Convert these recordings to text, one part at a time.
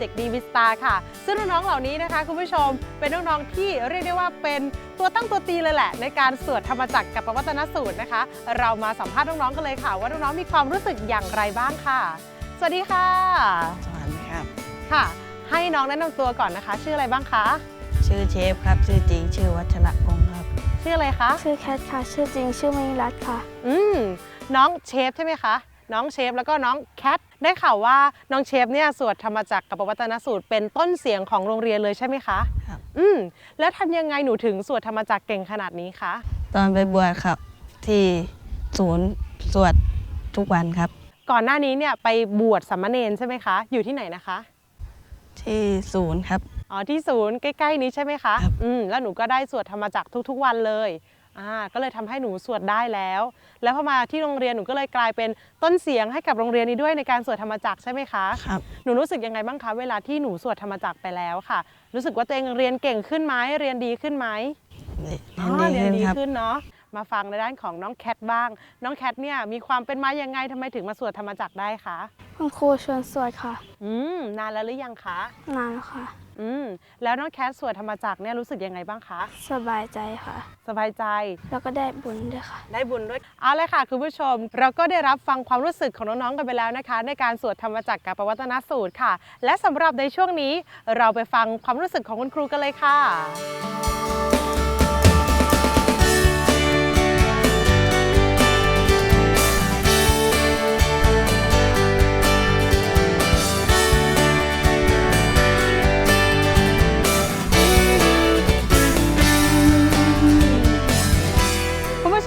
นนำเด็กดีวิสตาค่ะ ซึ่งน้องๆเหล่านี้นะคะคุณผู้ชมเป็นน้องๆที่เรียกได้ว่าเป็นตัวตั้งตัวตีเลยแหละ ในการสวดธรรมจักรกับปวัตนสูตรนะคะ เรามาสัมภาษณ์น้องๆกันเลยค่ะ ว่าน้องๆมีความรู้สึกอย่างไรบ้างค่ะ สวัสดีค่ะ สวัสดีครับค่ะ ให้น้องแนะนำตัวก่อนนะคะ ชื่ออะไรบ้างคะชื่อเชฟครับชื่อจริงชื่อวัชระพงศ์ครับ ชื่ออะไรคะชื่อแคทค่ะ ชื่อจริงชื่อมณีรัตน์ค่ะ อืมน้องเชฟใช่ไหมคะ น้องเชฟแล้วก็น้องแคทได้ข่าวว่าน้องเชฟเนี่ยสวดธรรมจักรกับปวัตนสูตรเป็นต้นเสียงของโรงเรียนเลยใช่ไหมคะครับ อืมแล้วทำยังไงหนูถึงสวดธรรมจักรเก่งขนาดนี้คะ ตอนไปบวชครับ ที่ศูนย์สวดทุกวันครับ ก่อนหน้านี้เนี่ยไปบวชสามเณรใช่ไหมคะ อยู่ที่ไหนนะคะ ที่ศูนย์ครับ อ๋อที่ศูนย์ใกล้ ๆ นี้ใช่ไหมคะ ครับ อืมแล้วหนูก็ได้สวดธรรมจักรทุก ๆ วันเลย อ่าก็เลยทำให้หนูสวดได้แล้ว แล้วพอมาที่โรงเรียนหนูก็เลยกลายเป็นต้นเสียงให้กับโรงเรียนนี้ด้วยในการสวดธรรมจักรใช่ไหมคะครับหนูรู้สึกยังไงบ้างคะเวลาที่หนูสวดธรรมจักรไปแล้วค่ะ รู้สึกว่าตัวเองเรียนเก่งขึ้นไหมเรียนดีขึ้นไหมเรียนดีอ๋อขึ้นดีครับขึ้นเนาะ มาฟังในด้านของน้องแคทบ้าง น้องแคทเนี่ยมีความเป็นมายังไงทำไมถึงมาสวดธรรมจักรได้คะคุณครูชวนสวดค่ะ อืมนานแล้วหรือยังคะนานแล้วค่ะ อืมแล้วน้องแคทสวดธรรมจักรเนี่ยรู้สึกยังไงบ้างคะสบายใจค่ะ สบายใจ แล้วก็ได้บุญด้วยค่ะ ได้บุญด้วยเอาเลยค่ะคุณผู้ชม เราก็ได้รับฟังความรู้สึกของน้องๆกันไปแล้วนะคะ ในการสวดธรรมจักรกับปวัตนสูตรค่ะ และสำหรับในช่วงนี้ เราไปฟังความรู้สึกของคุณครูกันเลยค่ะ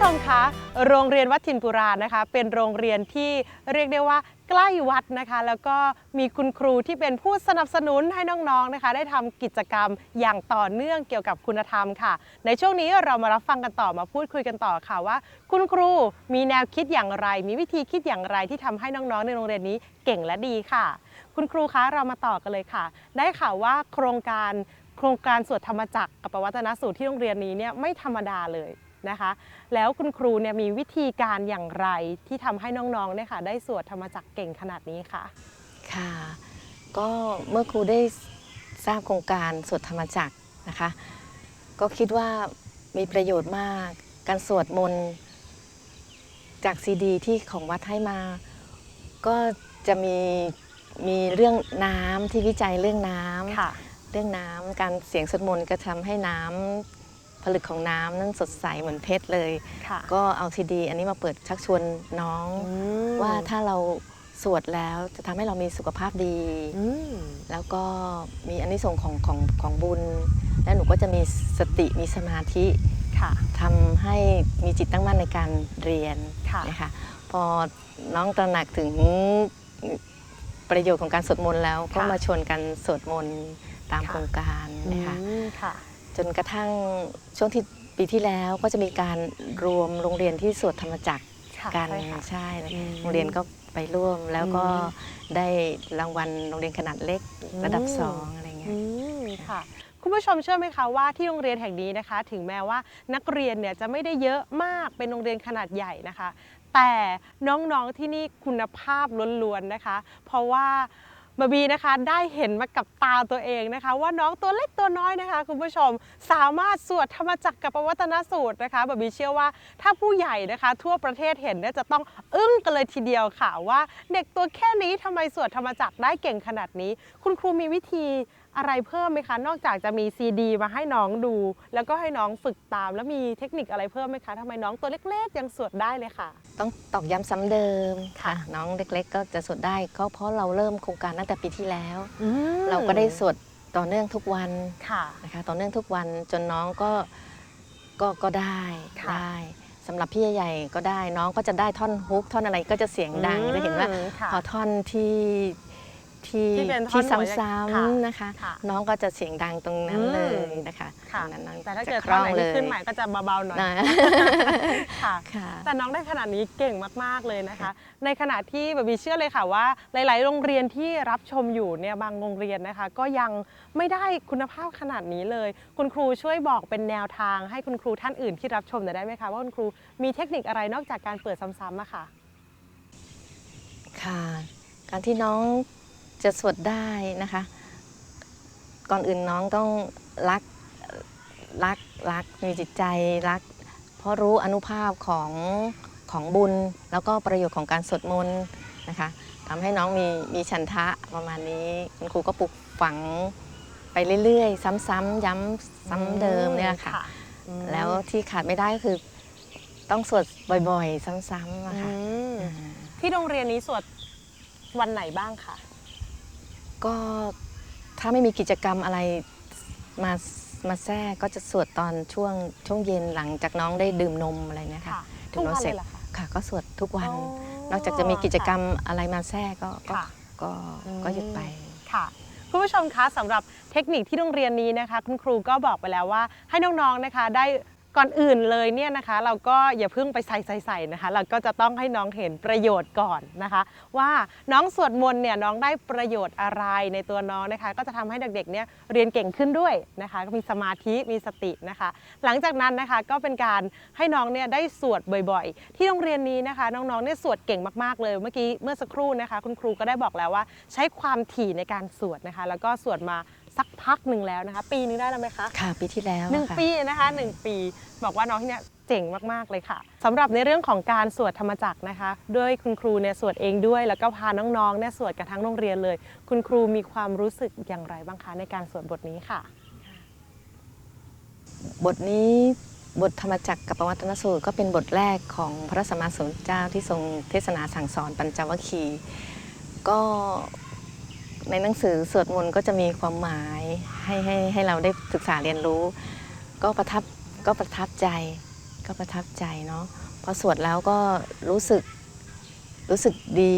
ชมคะโรงเรียนวัดถิ่นปุรานะคะ เป็นโรงเรียนที่เรียกได้ว่าใกล้วัดนะคะ แล้วก็มีคุณครูที่เป็นผู้สนับสนุนให้น้องๆนะคะ ได้ทำกิจกรรมอย่างต่อเนื่องเกี่ยวกับคุณธรรมค่ะ ในช่วงนี้เรามารับฟังกันต่อมาพูดคุยกันต่อค่ะว่า คุณครูมีแนวคิดอย่างไร มีวิธีคิดอย่างไรที่ทำให้น้องๆ ในโรงเรียนนี้เก่งและดีค่ะ คุณครูคะเรามาต่อกันเลยค่ะ ได้ข่าวว่าโครงการโครงการสวดธรรมจักรกับปวัตนสูตรที่โรงเรียนนี้เนี่ยไม่ธรรมดาเลย นะคะ แล้วคุณครูเนี่ยมีวิธีการอย่างไรที่ทำให้น้องๆเนี่ยค่ะได้สวดธรรมจักรเก่งขนาดนี้ค่ะค่ะ ก็เมื่อครูได้ทราบโครงการสวดธรรมจักรนะคะ ก็คิดว่ามีประโยชน์มาก การสวดมนต์จากซีดีที่ของวัดให้มา ก็จะมีมีเรื่องน้ำที่วิจัยเรื่องน้ำค่ะเรื่องน้ำการเสียงสวดมนต์ก็ทำให้น้ำ ผลึกของน้ำนั้นสดใสเหมือนเพชรเลย ค่ะ ก็เอาซีดี อันนี้มาเปิดชักชวนน้อง อืมว่าถ้าเราสวดแล้วจะทำให้เรามีสุขภาพดี อืมแล้วก็มีอันนี้ส่งส์ของของของบุญ แล้วหนูก็จะมีสติมีสมาธิ ค่ะ ทำให้มีจิตตั้งมั่นในการเรียนค่ะ นะคะพอน้องตระหนักถึงประโยชน์ของการสวดมนต์แล้ว ก็ค่ะมาชวนกันสวดมนต์ตามค่ะโครงการนะคะอืมค่ะ จนกระทั่งช่วงที่ปีที่แล้วก็จะมีการรวมโรงเรียนที่สวดธรรมจักรค่ะกันใช่ค่ะใช่อืมโรงเรียนก็ไปร่วมแล้วก็อืมได้รางวัลโรงเรียนขนาดเล็กอืมระดับสองอะไรเงี้อืยมค่ะคุณผู้ชมเชื่อไหมคะว่าที่โรงเรียนแห่งนี้นะคะ ถึงแม้ว่านักเรียนเนี่ยจะไม่ได้เยอะมากเป็นโรงเรียนขนาดใหญ่นะคะ แต่น้องๆที่นี่คุณภาพล้วนๆนะคะ เพราะว่า บาบีนะคะได้เห็นมากับตาตัวเองนะคะ ว่าน้องตัวเล็กตัวน้อยนะคะ คุณผู้ชมสามารถสวดธรรมจักรกับประวัตนสูตรนะคะบาบีเชื่อว่าถ้าผู้ใหญ่นะคะ ทั่วประเทศเห็นเนี่ยจะต้องอึ้งกันเลยทีเดียวค่ะว่า เด็กตัวแค่นี้ทำไมสวดธรรมจักรได้เก่งขนาดนี้ คุณครูมีวิธี อะไรเพิ่มไหมคะ นอกจากจะมีซีดีมาให้น้องดู แล้วก็ให้น้องฝึกตาม แล้วมีเทคนิคอะไรเพิ่มไหมคะทำไมน้องตัวเล็กๆ ยังสวดได้เลยค่ะ ต้องตอกย้ำซ้ำเดิมค่ะค่ะ น้องเล็กๆ ก็จะสวดได้ก็เพราะเราเริ่มโครงการตั้งแต่ปีที่แล้ว อืมเราก็ได้สวดต่อเนื่องทุกวันค่ะ นะคะ ต่อเนื่องทุกวันจนน้องก็ก็ก็ได้ค่ะ ได้สำหรับพี่ใหญ่ๆก็ได้น้องก็จะได้ท่อนฮุกท่อนอะไรก็จะเสียงดังจะเห็นว่า อืมค่ะ พอท่อนที่ ที่ที่เป็นท่อนหัวซ้ค่ะำๆนะคะ ค่ะน้องก็จะเสียงดังตรงนั้นอืม เลยนะคะค่ะ ตรงนั้นน้องแต่ถ้าจะเกิดคท่อล่นองไหนเลที่ยขึ้นใหม่ก็จะเบาๆหน่อยนะค่ะ ค่ะ แต่น้องได้ขนาดนี้เก่งมาก ๆ เลยนะคะ ในขณะที่แบบบีเชื่อเลยค่ะว่า หลาย ๆ โรงเรียนที่รับชมอยู่เนี่ยบางโรงเรียนนะคะ ก็ยังไม่ได้คุณภาพขนาดนี้เลย คุณครูช่วยบอกเป็นแนวทางให้คุณครูท่านอื่นที่รับชมหน่อยได้ไหมคะว่าคุณครูมีเทคนิคอะไรนอกจากการเปิดซ้ำๆอะค่ะ ค่ะการที่น้อง จะสวดได้นะคะ ก่อนอื่นน้องต้องรักรักรักมีจิตใจรัก เพราะรู้อนุภาพของของบุญ แล้วก็ประโยชน์ของการสวดมนต์นะคะทำให้น้องมีมีฉันทะประมาณนี้ คุณครูก็ปลูกฝังไปเรื่อยๆ ซ้ำๆย้ำซ้ำเดิมเนี่ยค่ะอืมแล้วที่ขาดไม่ได้ก็คือต้องสวดบ่อยๆ ซ้ำๆอะค่ะอืมอ่าที่โรงเรียนนี้สวดวันไหนบ้างคะ ก็ถ้าไม่มีกิจกรรมอะไรมามาแทรกก็จะสวดตอนช่วงช่วงเย็นหลังจากน้องได้ดื่มนมอะไรเนี่ยค่ะทุกวันเลยเหรอคะค่ะ ก็สวดทุกวันอ๋นอกจากจะมีกิจกรรมอะไรมาแทรกก็ก็ค่ะก็อืมก็หยุดไปค่ะคุณผู้ชมคะสำหรับเทคนิคที่โรงเรียนนี้นะคะ คุณครูก็บอกไปแล้วว่าให้น้องๆนะคะได้ ก่อนอื่นเลยเนี่ยนะคะเราก็อย่าเพิ่งไปใส่ใส่ใส่นะคะ เราก็จะต้องให้น้องเห็นประโยชน์ก่อนนะคะ ว่าน้องสวดมนต์เนี่ยน้องได้ประโยชน์อะไรในตัวน้องนะคะ ก็จะทำให้เด็กๆเนี่ยเรียนเก่งขึ้นด้วยนะคะ ก็มีสมาธิมีสตินะคะ หลังจากนั้นนะคะก็เป็นการให้น้องเนี่ยได้สวดบ่อยๆ ที่โรงเรียนนี้นะคะ น้องๆเนี่ยสวดเก่งมากๆเลยเมื่อกี้เมื่อสักครู่นะคะ คุณครูก็ได้บอกแล้วว่า ใช้ความถี่ในการสวดนะคะ แล้วก็สวดมา สักพักหนึ่งแล้วนะคะ ปีนึงได้แล้วไหมคะค่ะปีที่แล้วหนึ่งค่ะ ปีนะคะหนึ่งปีบอกว่าน้องที่เนี่ยเจ๋งมากๆเลยค่ะสำหรับในเรื่องของการสวดธรรมจักรนะคะ ด้วยคุณครูเนี่ยสวดเองด้วย แล้วก็พาน้องๆเนี่ยสวดกันทั้งโรงเรียนเลย คุณครูมีความรู้สึกอย่างไรบ้างคะในการสวดบทนี้ค่ะ บทนี้บทธรรมจักรกับปวัตนสูตรก็เป็นบทแรกของพระสัมมาสัมพุทธเจ้าที่ทรงเทศนาสั่งสอนปัญจวัคคีย์ก็ ในหนังสือสวดมนต์ก็จะมีความหมายให้ให้ให้เราได้ศึกษาเรียนรู้ ก็ประทับก็ประทับใจก็ประทับใจเนาะพอสวดแล้วก็รู้สึกรู้สึกดี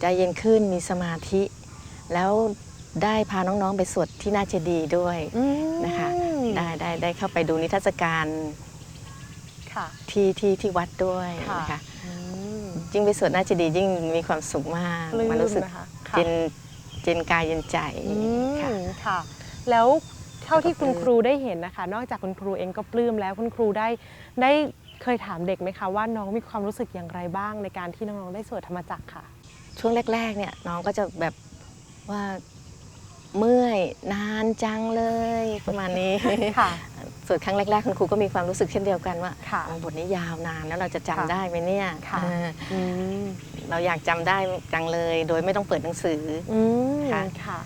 ใจเย็นขึ้นมีสมาธิ แล้วได้พาน้องๆไปสวดที่หน่าเจดีย์ด้วยนะคะได้ได้ได้เข้าไปดูนิทรรศการค่ะที่ที่ที่วัดด้วยค่ะนะคะอืมยิ่งไปสวดหน่าเจดีย์ยิ่งมีความสุขมากปลื้มันรู้สึกนะ คะค่ะเย็นเย็นกายเย็นใจอืค่ะ มค่ะ แล้วเท่าที่แล้วก็คุณครูได้เห็นนะคะ นอกจากคุณครูเองก็ปลื้มแล้วคุณครูได้ได้เคยถามเด็กไหมคะว่าน้องมีความรู้สึกอย่างไรบ้างในการที่น้องๆได้สวดธรรมจักรค่ะ ช่วงแรก ๆ เนี่ยน้องก็จะแบบว่าเมื่อยนานจังเลยประมาณนี้ ค่ะส่ วนครั้งแรกๆ คุณครูก็มีความรู้สึกเช่นเดียวกันว่าค่ะอ๋อบทนี้ยาวนานแล้วเราจะจำค่ะได้ไหมเนี่ยค่ะ เอออืมเราอยากจำได้จังเลย โดยไม่ต้องเปิดหนังสือ อืมค่ะ ค่ะ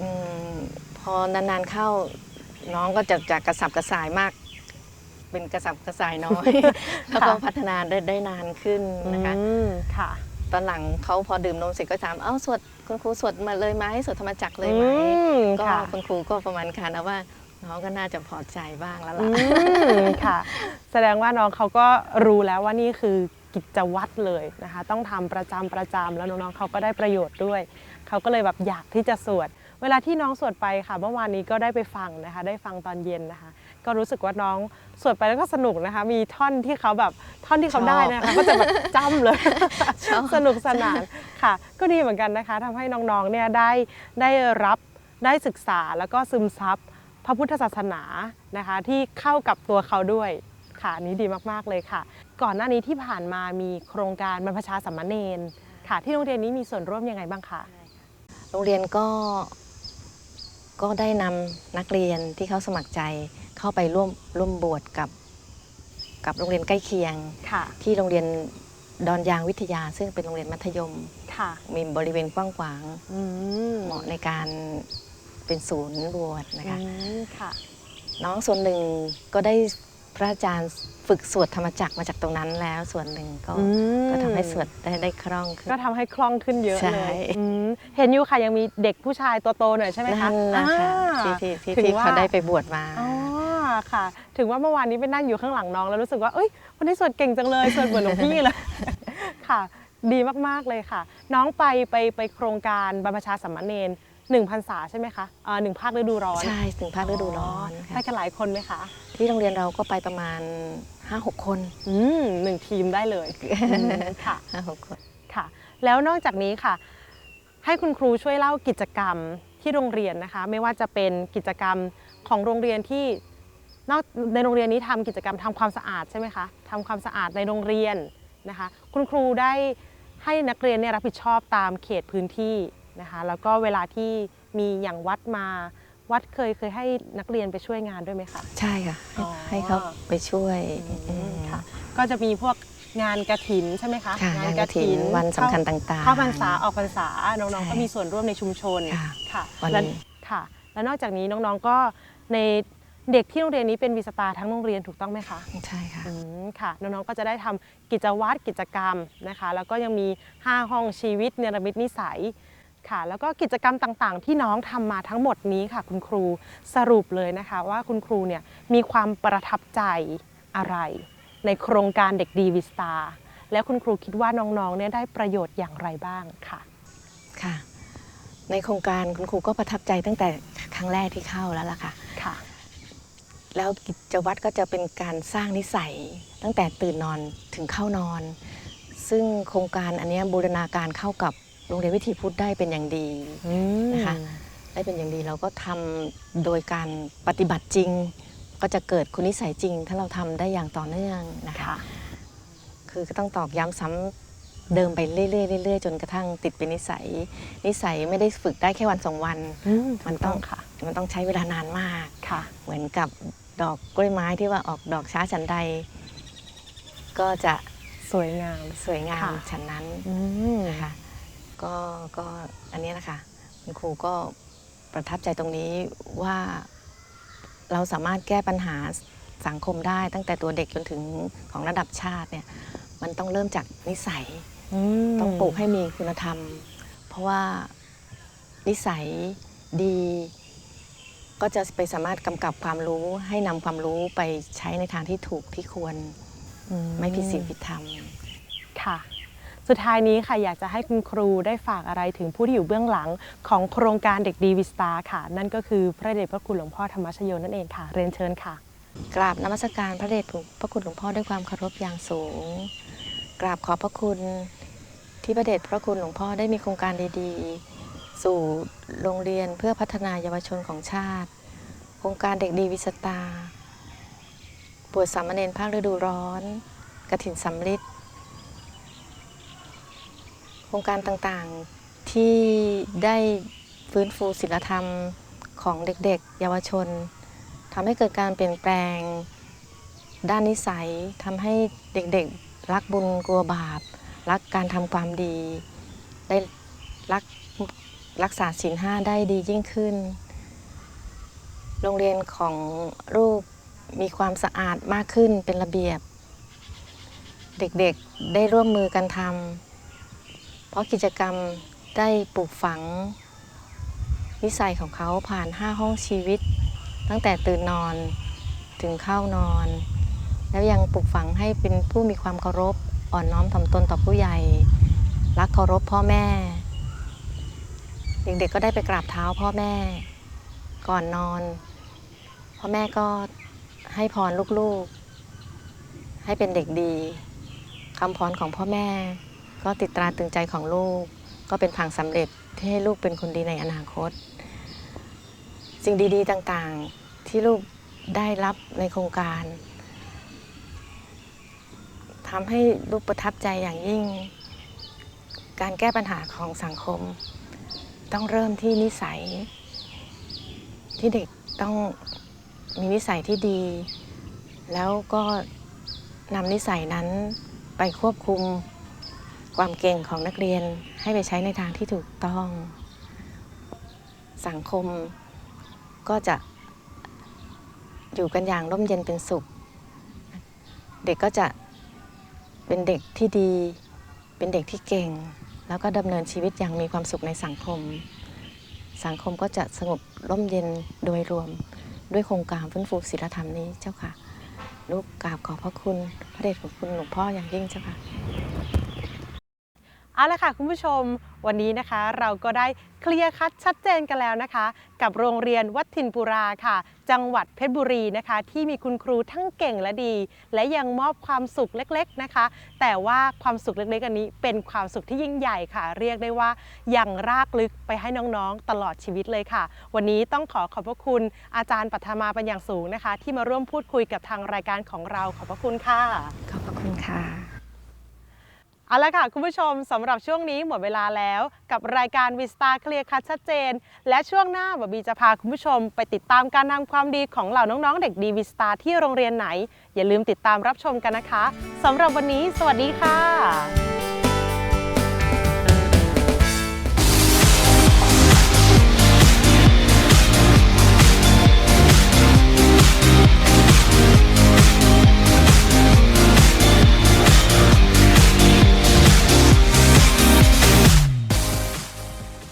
อมพอนานๆเข้าน้องก็จะจากกระสับกระส่ายมาก เป็นกระสับกระส่ายน้อย แล้วก็พัฒนาได้ได้นานขึ้นนะคะ อืมค่ะ ตอนหลังเขาพอดื่มนมเสร็จก็ถาม เอ้าสวดคุณครูสวดมาเลยไหมสวดธรรมจักรเลยไหม อืมก็ค่ะ คุณครูก็ประมาณการนะว่า น้องก็น่าจะพอใจบ้างแล้วอืล่ะมค่ะ แสดงว่าน้องเขาก็รู้แล้วว่านี่คือกิจวัตรเลยนะคะ ต้องทำประจำประจำแล้วน้องๆเขาก็ได้ประโยชน์ด้วย เขาก็เลยแบบอยากที่จะสวด เวลาที่น้องสวดไปค่ะ เมื่อวานนี้ก็ได้ไปฟังนะคะ ได้ฟังตอนเย็นนะคะ ก็รู้สึกว่าน้องสวดไปแล้วก็สนุกนะคะ มีท่อนที่เขาแบบท่อนที่เขาชอบได้นะคะก็จะแบบจำเลยชอบสนุกสนานค่ะ ก็ดีเหมือนกันนะคะทำให้น้องๆเนี่ยได้ได้รับได้ศึกษาแล้วก็ซึมซับ พระพุทธศาสนานะคะที่เข้ากับตัวเขาด้วยค่ะอันนี้ดีมากๆเลยค่ะ ก่อนหน้านี้ที่ผ่านมามีโครงการบรรพชาสัมมเนนค่ะ ที่โรงเรียนนี้มีส่วนร่วมยังไงบ้างคะโรงเรียนก็ก็ได้นำนักเรียนที่เขาสมัครใจเข้าไปร่วมร่วมบวชกับกับโรงเรียนใกล้เคียงค่ะที่โรงเรียนดอนยางวิทยา ซึ่งเป็นโรงเรียนมัธยมค่ะมีบริเวณกว้างขวางอืมเหมาะในการ เป็นศูนย์บวชนะคะอืมค่ะน้องส่วนหนึ่งก็ได้พระอาจารย์ฝึกสวดธรรมจักรมาจากตรงนั้นแล้ว ส่วนหนึ่งก็อืมก็ทำให้สวดได้ได้คล่องขึ้นก็ทำให้คล่องขึ้นเยอะใช่เลยอืมเห็นอยู่ค่ะยังมีเด็กผู้ชายตัวโตหน่อยใช่ไหมคะนั่นแหละค่ะอ่าที่ที่ที่ถึงที่ว่าเขาได้ไปบวชมาอ๋อค่ะ ถึงว่าเมื่อวานนี้ไปนั่งอยู่ข้างหลังน้องแล้วรู้สึกว่าเอ้ยวันนี้สวดเก่งจังเลยสวดเหมือนหลวงพี่เลยค่ะ ดีมากๆเลยค่ะ น้องไปไปไปโครงการบรรพชาสัมมเนน หนึ่งพรรษาใช่ไหมคะอ่าหนึ่งภาคฤดูร้อนใช่ถึงภาคฤดูร้อนไปค่ะกันหลายคนไหมคะที่โรงเรียนเราก็ไปประมาณ 5-6 คนอืมหนึ่งทีมได้เลยอืมค่ะ 5-6 คน ค่ะแล้วนอกจากนี้ค่ะ ให้คุณครูช่วยเล่ากิจกรรมที่โรงเรียนนะคะ ไม่ว่าจะเป็นกิจกรรมของโรงเรียนที่นอกในโรงเรียนนี้ทำกิจกรรมทำความสะอาดใช่ไหมคะทำความสะอาดในโรงเรียนนะคะ คุณครูได้ให้นักเรียนเนี่ยรับผิดชอบตามเขตพื้นที่ นะคะ แล้วก็เวลาที่มีอย่างวัดมาวัดเคยเคยให้นักเรียนไปช่วยงานด้วยไหมคะ ใช่ค่ะ อ๋อ ให้เขาไปช่วยอืมค่ะ ก็จะมีพวกงานกระถินใช่ไหมคะค่ะงานกฐินวันสำคัญต่างๆ เข้าพรรษาออกพรรษาน้องใช่ๆก็มีส่วนร่วมในชุมชนค่ะค่ะวันและค่ะและนอกจากนี้น้องๆก็ในเด็กที่โรงเรียนนี้เป็นวีสตาร์ทั้งโรงเรียนถูกต้องไหมคะ ใช่ค่ะ อืมค่ะน้องๆ ก็จะได้ทำกิจวัตรกิจกรรมนะคะ แล้วก็ยังมี 5 ห้องชีวิตเนรมิตนิสัย ค่ะ แล้วก็กิจกรรมต่างๆ ที่น้องทำมาทั้งหมดนี้ค่ะ คุณครูสรุปเลยนะคะ ว่าคุณครูเนี่ยมีความประทับใจอะไร ในโครงการเด็กดีวิสตาแล้วคุณครูคิดว่าน้องๆเนี่ยได้ประโยชน์อย่างไรบ้างค่ะค่ะ ในโครงการคุณครูก็ประทับใจตั้งแต่ครั้งแรกที่เข้าแล้วล่ะค่ะค่ะ แล้วกิจวัตรก็จะเป็นการสร้างนิสัยตั้งแต่ตื่นนอนถึงเข้านอน ซึ่งโครงการอันเนี้ยบูรณาการเข้ากับ โรงเรียนวิถีพุทธได้เป็นอย่างดีนะคะได้เป็นอย่างดีเราก็ทำโดยการปฏิบัติจริง ก็จะเกิดคุณนิสัยจริง ถ้าเราทำได้อย่างต่อเนื่องนะคะค่ะคือก็ต้องตอกย้ำซ้ำเดิมไปเรื่อยๆเรื่อยๆจนกระทั่งติดเป็นนิสัย นิสัยไม่ได้ฝึกได้แค่วันสองวันมันต้องค่ะ มันต้องใช้เวลานานมากค่ะ เหมือนกับดอกกล้วยไม้ที่ว่าออกดอกช้าฉันใด ก็จะสวยงามสวยงามค่ะฉันนั้นอืมนะคะ ก็ก็อันนี้นะคะคุณครูก็ประทับใจตรงนี้ว่าเราสามารถแก้ปัญหาสังคมได้ตั้งแต่ตัวเด็กจนถึงของระดับชาติเนี่ยมันต้องเริ่มจากนิสัยมต้องปลูกให้มีคุณธรรม เพราะว่านิสัยดี ก็จะไปสามารถกำกับความรู้ให้นำความรู้ไปใช้ในทางที่ถูกที่ควรอืไม่ผิดศีลผิดธรรมค่ะ สุดท้ายนี้ค่ะอยากจะให้คุณครูได้ฝากอะไรถึงผู้ที่อยู่เบื้องหลังของโครงการเด็กดีวิสตาค่ะ นั่นก็คือพระเดชพระคุณหลวงพ่อธรรมชโยนั่นเองค่ะ เรียนเชิญค่ะ กราบนมัสการพระเดชพระคุณหลวงพ่อด้วยความเคารพอย่างสูง กราบขอบพระคุณที่พระเดชพระคุณหลวงพ่อได้มีโครงการดีๆ สู่โรงเรียนเพื่อพัฒนายาวชนของชาติ โครงการเด็กดีวิสตาบวชสามเณรภาคฤดูร้อนกฐินสำริด โครงการต่างๆที่ได้ฟื้นฟูศิลธรรมของเด็กๆ เยาวชนทำให้เกิดการเปลี่ยนแปลงด้านนิสัยทำให้เด็กๆ รักบุญกลัวบาป รักการทำความดี ได้รักรักษาศีลห้าได้ดียิ่งขึ้น โรงเรียนของรูปมีความสะอาดมากขึ้นเป็นระเบียบ เด็กๆได้ร่วมมือกันทำ เพราะกิจกรรมได้ปลูกฝังนิสัยของเขาผ่าน 5 ห้องชีวิต ตั้งแต่ตื่นนอนถึงเข้านอน แล้วยังปลูกฝังให้เป็นผู้มีความเคารพอ่อนน้อมถ่อมตนต่อผู้ใหญ่ รักเคารพพ่อแม่ เด็กๆก็ได้ไปกราบเท้าพ่อแม่ ก่อนนอน พ่อแม่ก็ให้พรลูกๆ ให้เป็นเด็กดีคำพรของพ่อแม่ ก็ติดตราตึงใจของลูก ก็เป็นทางสำเร็จที่ให้ลูกเป็นคนดีในอนาคต สิ่งดีๆต่างๆที่ลูกได้รับในโครงการทำให้ลูกประทับใจอย่างยิ่ง การแก้ปัญหาของสังคม ต้องเริ่มที่นิสัย ที่เด็กต้องมีนิสัยที่ดี แล้วก็นำนิสัยนั้นไปควบคุม ความเก่งของนักเรียนให้ไปใช้ในทางที่ถูกต้อง สังคมก็จะอยู่กันอย่างร่มเย็นเป็นสุข เด็กก็จะเป็นเด็กที่ดี เป็นเด็กที่เก่ง แล้วก็ดำเนินชีวิตอย่างมีความสุขในสังคม สังคมก็จะสงบร่มเย็นโดยรวม ด้วยโครงการฟื้นฟูศีลธรรมนี้เจ้าค่ะ ลูกกราบขอบพระคุณ พระเดชพระคุณหลวงพ่ออย่างยิ่งเจ้าค่ะ เอาละค่ะคุณผู้ชม วันนี้นะคะเราก็ได้เคลียร์คัดชัดเจนกันแล้วนะคะ กับโรงเรียนวัดถิ่นปุราค่ะ จังหวัดเพชรบุรีนะคะ ที่มีคุณครูทั้งเก่งและดี และยังมอบความสุขเล็กๆนะคะ แต่ว่าความสุขเล็กๆอันนี้ เป็นความสุขที่ยิ่งใหญ่ค่ะ เรียกได้ว่ายังรากลึกไปให้น้องๆ ตลอดชีวิตเลยค่ะ วันนี้ต้องขอขอบพระคุณอาจารย์ปัทมาเป็นอย่างสูงนะคะ ที่มาร่วมพูดคุยกับทางรายการของเราขอบพระคุณค่ะขอบพระคุณค่ะ เอาละค่ะ คุณผู้ชมสำหรับช่วงนี้หมดเวลาแล้วกับรายการวิสตาเคลียร์คัดชัดเจน และช่วงหน้าบอบบีจะพาคุณผู้ชมไปติดตามการทำความดีของเหล่าน้องๆ เด็กดีวิสตาที่โรงเรียนไหน อย่าลืมติดตามรับชมกันนะคะสำหรับวันนี้ สวัสดีค่ะ